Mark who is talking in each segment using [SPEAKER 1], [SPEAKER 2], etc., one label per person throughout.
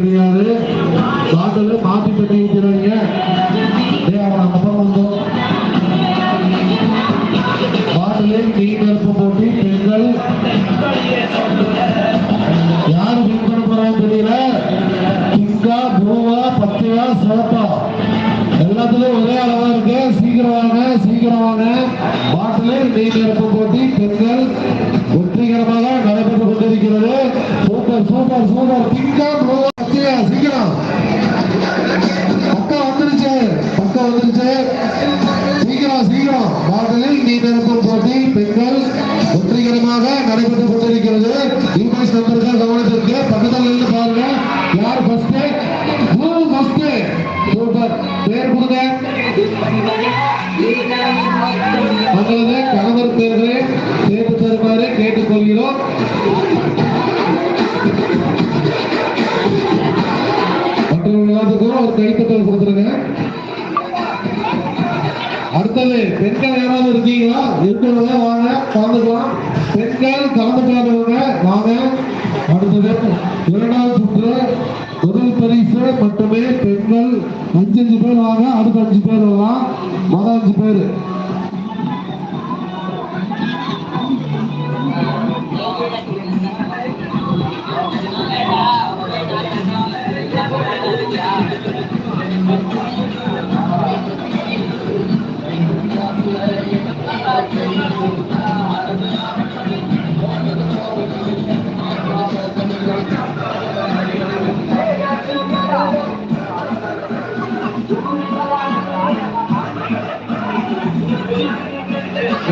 [SPEAKER 1] தெரியாது பாட்டில் மாத்தி பெட்டி வைக்கிறாங்க அவன் அந்த பக்கம் வந்தோம். போட்டி பெண்கள். யாரு வின் பண்ண போறாங்க தெரியல. பிங்கா ப்ளூவா பச்சையா சிவப்பா. எல்லாத்துலயும் ஒரே அளவா இருக்கு. சீக்கிரம் வாங்க சீக்கிரம் வாங்க. போட்டி பெண்கள். வெற்றிகரமாக நடைபெற்று கொண்டிருக்கிறது. Super super super. பிங்கா ப்ளூவா பச்சையா சீக்கிரம். வந்துருச்சு வந்துருச்சு. சீக்கிரம் சீக்கிரம். நீ போட்டி பெண்கள் வெற்றிகரமாக நடைபெற்றுக் கொண்டிருக்கிறது. இங்கிலீஷ் நம்பர்கள் கவனத்திற்கு பக்கத்தில் நின்று பாருங்க. யார் ஃபர்ஸ்ட் அடுத்தது பெண்கள் யாராவது இருக்கீங்களா? இருக்கிறவங்க வாங்க கலந்துக்கலாம் பெண்கள் கலந்துக்காதவங்க வாங்க. அடுத்தது இரண்டாவது சுற்று முதல் பரிசு மட்டுமே பெண்கள் அஞ்சு அஞ்சு பேர் வாங்க அடுத்த அஞ்சு பேர் வரலாம். மொதல் அஞ்சு பேர்.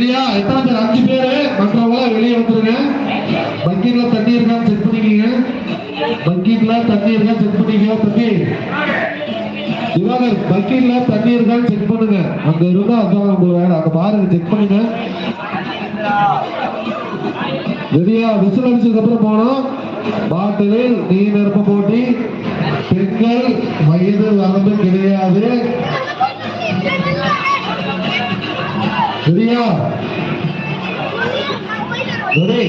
[SPEAKER 1] ரெடியா? எத்தனை பேர்? அஞ்சு பேரு? மற்றவங்கள வெளியே வந்துருங்க. பக்கெட்ல தண்ணி இருக்கான்னு செக் பண்ணிக்கீங்க. பக்கெட்ல தண்ணி இருக்கா? செக் பண்ணிக்கோ தம்பி. திவாகர் பக்கெட்ல தண்ணி இருக்கான்னு செக் பண்ணுங்க. அங்க இருந்தா அதான் உங்க வேலை அங்க பாருங்க செக் பண்ணுங்க. ரெடியா? விசில் அடிச்சதுக்கு அப்புறம் போனோம். பாட்டிலில் நீ நிரப்ப போட்டி. பெண்கள் வயது வரம்பு கிடையாது. சரியா சரி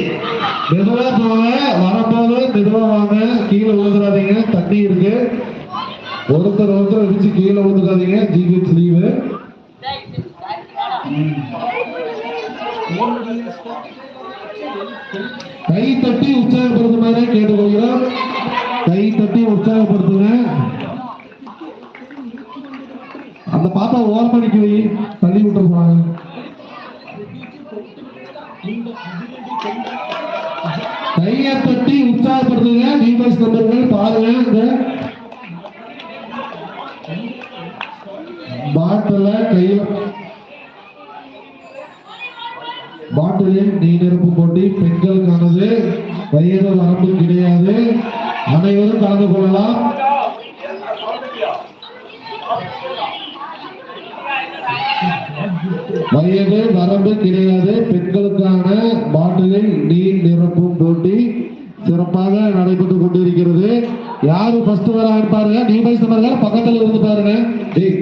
[SPEAKER 1] மெதுவா போங்க. வரும்போது மெதுவா வாங்க. கீழே விழுந்துடாதீங்க. தண்ணி இருக்கு. ஒருத்தர் ஒருத்தர் அடிச்சு கீழே விழுந்துடாதீங்க. GH leave. கை தட்டி உற்சாகப்படுத்துமாறு கேட்டுக்கொள்கிறோம். கை தட்டி உற்சாகப்படுத்துங்க. அந்த பாப்பா ஓரம் பண்ணிக்கு வை தள்ளி விட்டுருப்பாங்க போறாங்க கையை தட்டி உற்சாகப்படுத்துங்க டிவைஸ் நம்பர்கள் பாருங்க பாட்டில கையில பாட்டிலில் நீ நிரப்பு போட்டி பெண்களுக்கானது வயது வரம்பு கிடையாது. அனைவரும் கலந்து கொள்ளலாம். வயது வரம்பு கிடையாது. பெண்களுக்கான பாட்டிலில் நீர் நிரப்பும் போட்டி சிறப்பாக நடைபெற்றுக் கொண்டிருக்கிறது. யாரு ஃபர்ஸ்ட் வர பாருங்க. நீ வயசு பாருங்க பக்கத்துல இருந்து பாருங்க. டேய்.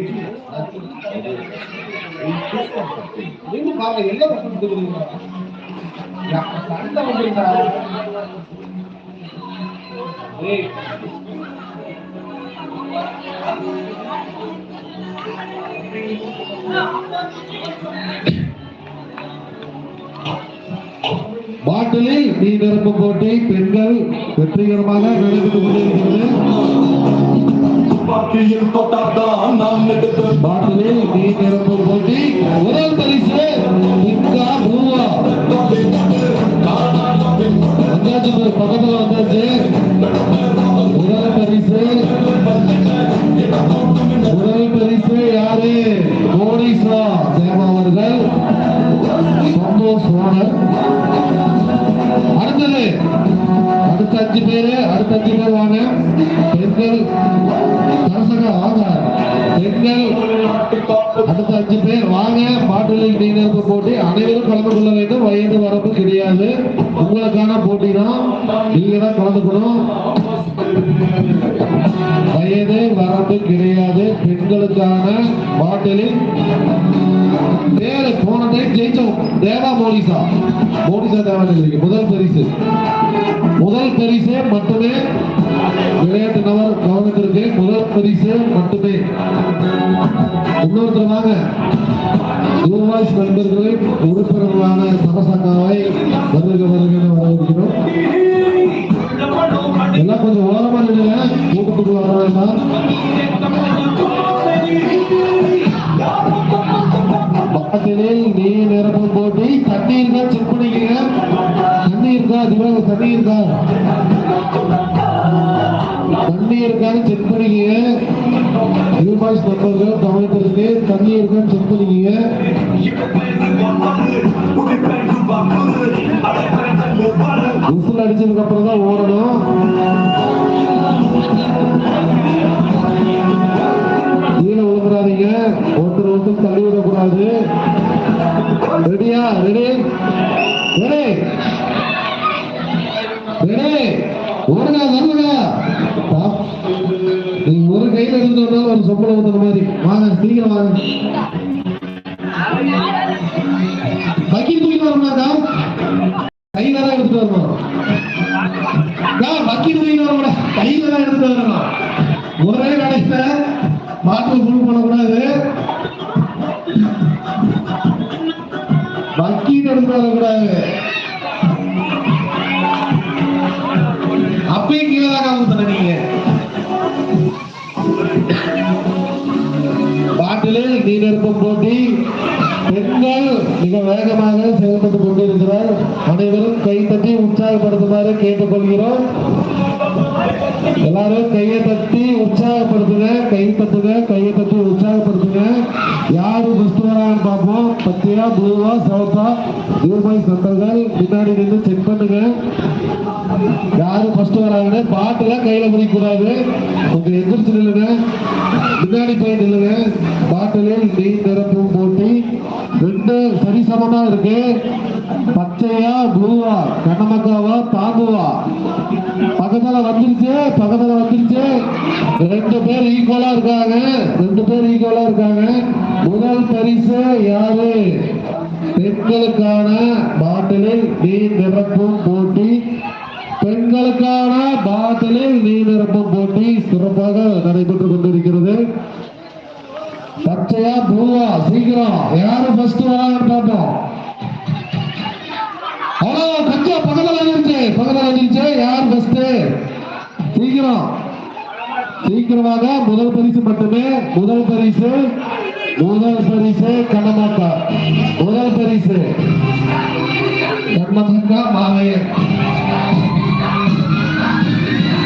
[SPEAKER 1] பாட்டிலில் நீ நிரப்பு போட்டி பெண்கள் வெற்றிகரமாக நடைபெற்றுக் கொண்டிருக்கிறது
[SPEAKER 2] பாட்டியில் தொட்டாதான் நாம் எடுத்து
[SPEAKER 1] பாட்டிலில் நீ நிரப்பு போட்டி முதல் பரிசு பிங்கா பூவா வந்தாச்சு பாரு, பக்கத்துல வந்தாச்சு முதல் பரிசு மோனிசா தேவா அவர்கள் சந்தோஷ் ஓனர். அடுத்தது அடுத்த அஞ்சு பேரு அடுத்த அஞ்சு பேர் வாங்க. வாங்க பெண்கள் அடுத்த அஞ்சு பேர் வாங்க போட்டி அனைவரும் கலந்து கொள்ள வேண்டும். வயது வரம்பு கிடையாது. உங்களுக்கான போட்டி தான் நீங்க தான் கலந்துக்கணும். வயது வரம்பு கிடையாது. பெண்களுக்கான பாட்டிலில் பேரு போன டைம் ஜெயிச்சோம். தேவா மோனிசா மோனிசா தேவா முதல் பரிசு. முதல் பரிசு மட்டுமே விளையாட்டு நபர் கவனத்திற்கு முதல் பரிசு மட்டுமே. இன்னொருத்தர் தூர்வாய்ஸ் நண்பர்களை உறுப்பினர்களான சமசங்காவை வருக வருக வரவேற்கிறோம். எல்லாம் கொஞ்சம் ஓரமா நிலையில கூட்டத்துக்கு வர வேண்டாம் பக்கத்திலே நீ நிரப்பும் போட்டி. தண்ணி இருக்கா செக் பண்ணிக்கிறேன் தண்ணீர் தான் தண்ணீர் தான் இருக்கான்னு செக் பண்ணிக்கங்க யூபாய்ஸ் நண்பர்கள் கவனத்திற்கு தண்ணி இருக்கான்னு செக் பண்ணிக்கீங்க விசில் அடிச்சதுக்கு அப்புறம் தான் ஓடணும். கீழே விழுந்துடாதீங்க ஒருத்தர் ஒருத்தர் தள்ளி விடக்கூடாது. ரெடியா ரெடி ரெடி ரெடி இருந்தோம்னா ஒரு சொம்பளம் ஊத்துற மாதிரி. வாங்க சீக்கிரம் வாங்க. பக்கெட் தூக்கிட்டு வரணும்னாக்கா கையில தான் எடுத்துட்டு வரணும். பக்கெட் தூக்கிட்டு வரக்கூடாது கையில தான் எடுத்துட்டு வரணும். ஒரே கடைசில மாற்று ஃபுல் பண்ணக்கூடாது பக்கெட் எடுத்து வரக்கூடாது. Bombondim போட்டி மிக வேகமாக செயல்பட்டு கொண்டிருக்கிறார் அனைவரும் கை தட்டி உற்சாகப்படுத்துமாறு கேட்டுக்கொள்கிறோம். எல்லாரும் கையை தட்டி உற்சாகப்படுத்துங்க கை தட்டுங்க கையை தட்டி உற்சாகப்படுத்துங்க. யாரு ஃபர்ஸ்ட் வராங்கன்னு பார்ப்போம். பச்சையா ப்ளூவா சவுத்தா தீர்மாய் சந்தர்கள் பின்னாடி நின்று செக் பண்ணுங்க. யாரு ஃபர்ஸ்ட் வராங்கன்னு எல்லாம் கையில பிடிக்க கொஞ்சம் எந்திரிச்சு நில்லுங்க. பின்னாடி போய் நில்லுங்க. பாட்டிலில் நெய் நிரப்பு. வந்து சரிசமமா இருக்கு. பச்சையா ப்ளூவா கண்ணமக்காவா தாங்குவா? பக்கத்துல வந்துருச்சு பக்கத்துல வந்துருச்சு. ரெண்டு பேர் ஈக்குவலா இருக்காங்க. ரெண்டு பேர் ஈக்குவலா இருக்காங்க. முதல் பரிசு யாரு? பெண்களுக்கான பாட்டிலில் நீர் நிரப்பும் போட்டி. பெண்களுக்கான பாட்டிலில் நீர் நிரப்பும் போட்டி. சிறப்பாக நடைபெற்றுக் கொண்டு பச்சையா ப்ளூவா சீக்கிரம். யாரு ஃபர்ஸ்ட் வராங்க பார்ப்போம் ஹலோ கொஞ்சம் பக்கத்தில் வந்துருச்சு பக்கத்தில் வந்துருச்சு யார் ஃபர்ஸ்ட் சீக்கிரம். சீக்கிரமாக முதல் பரிசு மட்டுமே முதல் பரிசு முதல் பரிசு கண்ணமாக்கா முதல் பரிசு. கண்ணமாக்கா மாவையன்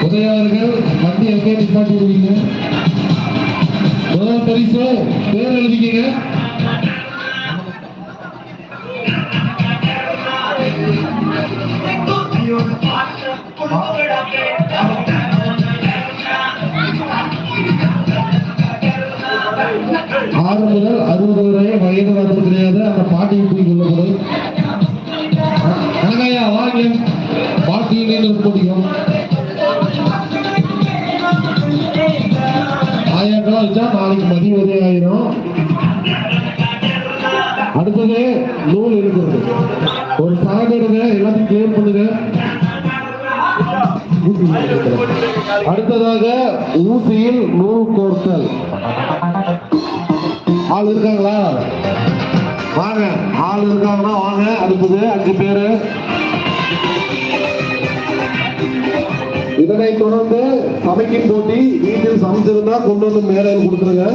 [SPEAKER 1] உதயவர்கள் வண்டி எங்கே நிப்பாட்டி விடுவீங்க முதல் பரிசு. பேர் எழுதிக்கீங்க. ஆறு முதல் அறுபது வரை வயது வரது கிடையாது. அந்த பாட்டியை போய் சொல்லக்கூடாது வாங்க பாட்டியிலே நிற்க அடுத்தது நூல் இருக்கிறது. ஒரு சாகு எடுங்க எல்லாத்தையும் கிளியர் பண்ணுங்க. அடுத்ததாக ஊசியில் நூல் கோர்த்தல். ஆள் இருக்காங்களா? வாங்க ஆள் இருக்காங்கன்னா வாங்க அடுத்தது அஞ்சு பேரு. இதனை தொடர்ந்து சமைக்கும் போட்டி வீட்டில் சமைச்சிருந்தா கொண்டு வந்து மேலே கொடுத்துருங்க.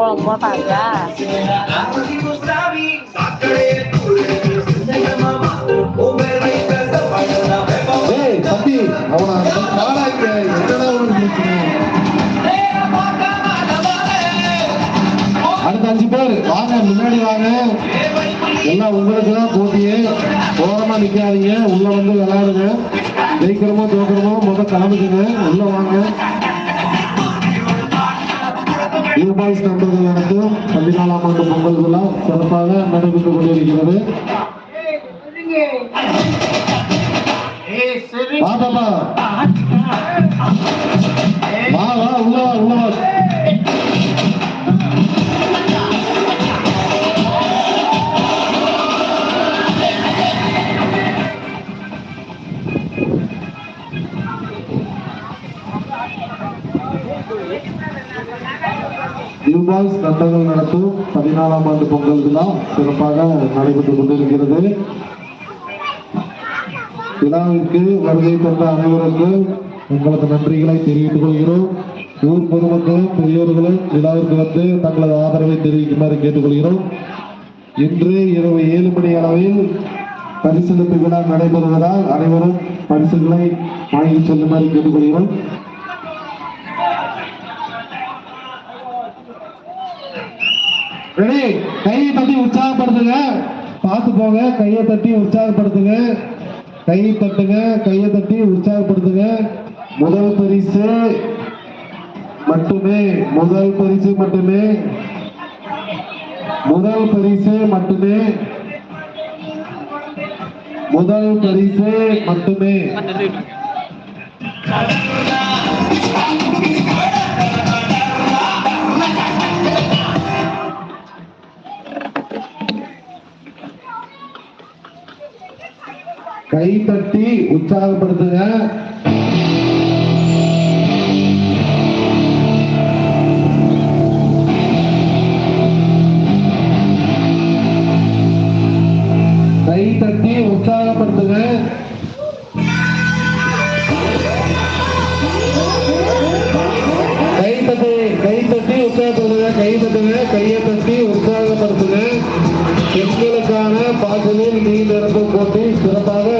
[SPEAKER 3] குழம்பு போட்டாங்க
[SPEAKER 1] ஏய் தம்பி அவன பாடாங்க என்னடா அடுத்த அஞ்சு பேர். வாங்க முன்னாடி வாங்க. எல்லாம் உங்களுக்கு தான் போட்டியே. ஓரமா நிக்காதீங்க. உள்ள வந்து விளையாடுங்க. ஜெயிக்கிறோமோ தோக்குறோமோ முதல் கிளம்பிக்குங்க உள்ள வாங்க. யூபாய்ஸ் நண்பர்கள் நடத்தும் பதினாலாம் ஆண்டு பொங்கல் விழா சிறப்பாக நடைபெற்றுக் கொண்டிருக்கிறது. வா பாப்பா. வா வா உள்ள உள்ள வா யூபாஸ் நடத்தும் பதினாலாம் ஆண்டு பொங்கல் விழா சிறப்பாக நடைபெற்றுக் கொண்டிருக்கிறது. விழாவிற்கு வருகை தந்த அனைவருக்கும் உங்களது நன்றிகளை தெரிவித்துக் கொள்கிறோம். ஊர் பொதுமக்களும் பெரியோர்களும் விழாவிற்கு வந்து தங்களது ஆதரவை தெரிவிக்குமாறு கேட்டுக்கொள்கிறோம். இன்று இரவு ஏழு மணி அளவில் பரிசளிப்பு விழா நடைபெறுவதால் அனைவரும் பரிசுகளை வாங்கி செல்லுமாறு கேட்டுக்கொள்கிறோம். ரெடி கையை தட்டி உற்சாகப்படுத்துங்க. பார்த்து போங்க கையை தட்டி உற்சாகப்படுத்துங்க. கையை தட்டுங்க கையை தட்டி உற்சாகப்படுத்துங்க. முதல் பரிசு மட்டுமே முதல் பரிசு மட்டுமே. முதல் பரிசு மட்டுமே. முதல் பரிசு மட்டுமே. கை தட்டி உற்சாகப்படுத்துங்க. கை தட்டி உற்சாகப்படுத்துங்க. கை தட்டு கை தட்டி உற்சாகப்படுத்துங்க. கை தட்டுங்க கையை தட்டி உற்சாகப்படுத்துங்க. பெண்களுக்கான பாசலில் நீர் நிரப்பும் போட்டி சிறப்பாக